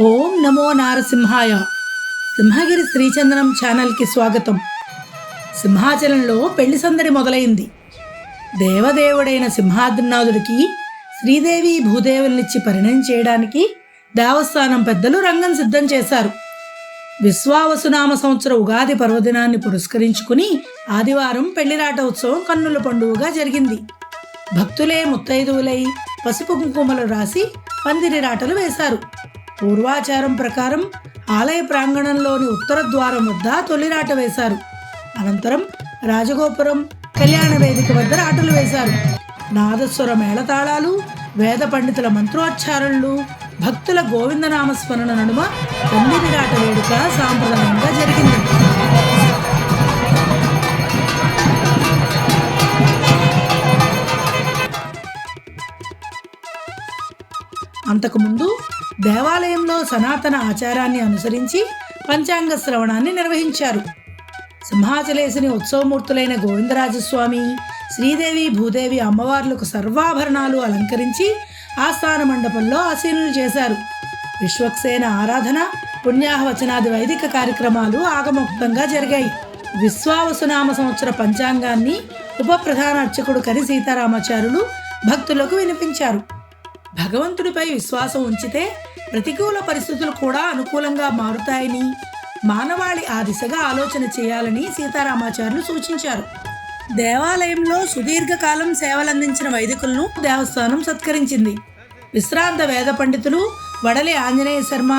ఓం నమో నారసింహాయ. సింహగిరి శ్రీచందనం ఛానల్కి స్వాగతం. సింహాచలంలో పెళ్ళి సందడి మొదలైంది. దేవదేవుడైన సింహాద్రినాథుడికి శ్రీదేవి భూదేవులనిచ్చి పరిణయం చేయడానికి దేవస్థానం పెద్దలు రంగం సిద్ధం చేశారు. విశ్వావసునామ సంవత్సర ఉగాది పర్వదినాన్ని పురస్కరించుకుని ఆదివారం పెళ్ళిరాట ఉత్సవం కన్నుల పండుగగా జరిగింది. భక్తులే ముత్తైదువులై పసుపు కుంకుమలు రాసి పందిరి రాటలు వేశారు. పూర్వాచారం ప్రకారం ఆలయ ప్రాంగణంలోని ఉత్తర ద్వారం వద్ద తొలిరాట వేశారు. అనంతరం రాజగోపురం కళ్యాణ వేదిక వద్ద రాటలు వేశారు. నాదస్వర మేళతాళాలు వేద పండితుల మంత్రోచ్చారణలు భక్తుల గోవిందనామస్మరణ నడుమ తొమ్మిది రాట వేడుక సాంప్రదాయంగా జరిగింది. అంతకుముందు దేవాలయంలో సనాతన ఆచారాన్ని అనుసరించి పంచాంగ శ్రవణాన్ని నిర్వహించారు. సింహాచలేసిని ఉత్సవమూర్తులైన గోవిందరాజస్వామి శ్రీదేవి భూదేవి అమ్మవార్లకు సర్వాభరణాలు అలంకరించి ఆస్థాన మండపంలో ఆసీనులు చేశారు. విశ్వక్సేన ఆరాధన పుణ్యాహవచనాది వైదిక కార్యక్రమాలు ఆగమోక్తంగా జరిగాయి. విశ్వావసునామ సంవత్సర పంచాంగాన్ని ఉప ప్రధాన అర్చకుడు కరి సీతారామాచార్యులు భక్తులకు వినిపించారు. భగవంతుడిపై విశ్వాసం ఉంచితే ప్రతికూల పరిస్థితులు కూడా అనుకూలంగా మారుతాయని మానవాళి ఆ దిశగా ఆలోచన చేయాలని సీతారామాచార్యులు సూచించారు. దేవాలయంలో సుదీర్ఘకాలం సేవలందించిన వైదికులను దేవస్థానం సత్కరించింది. విశ్రాంత వేద పండితులు వడలి ఆంజనేయ శర్మ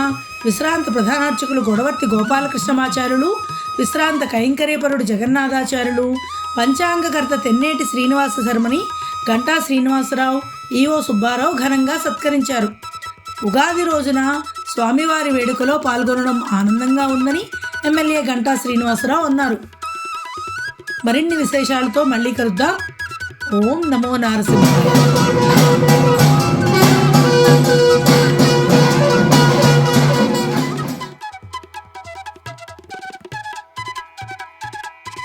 విశ్రాంత ప్రధానార్చకులు గొడవర్తి గోపాలకృష్ణమాచార్యులు విశ్రాంత కైంకర్యపరుడు జగన్నాథాచార్యులు పంచాంగకర్త తెన్నేటి శ్రీనివాస శర్మని గంటా శ్రీనివాసరావు ఈఓ సుబ్బారావు ఘనంగా సత్కరించారు. ఉగాది రోజున స్వామివారి వేడుకలో పాల్గొనడం ఆనందంగా ఉందని ఎమ్మెల్యే గంటా శ్రీనివాసరావు అన్నారు. మరిన్ని విశేషాలతో మళ్ళీ కలుద్దాం. ఓం నమో నారసింహ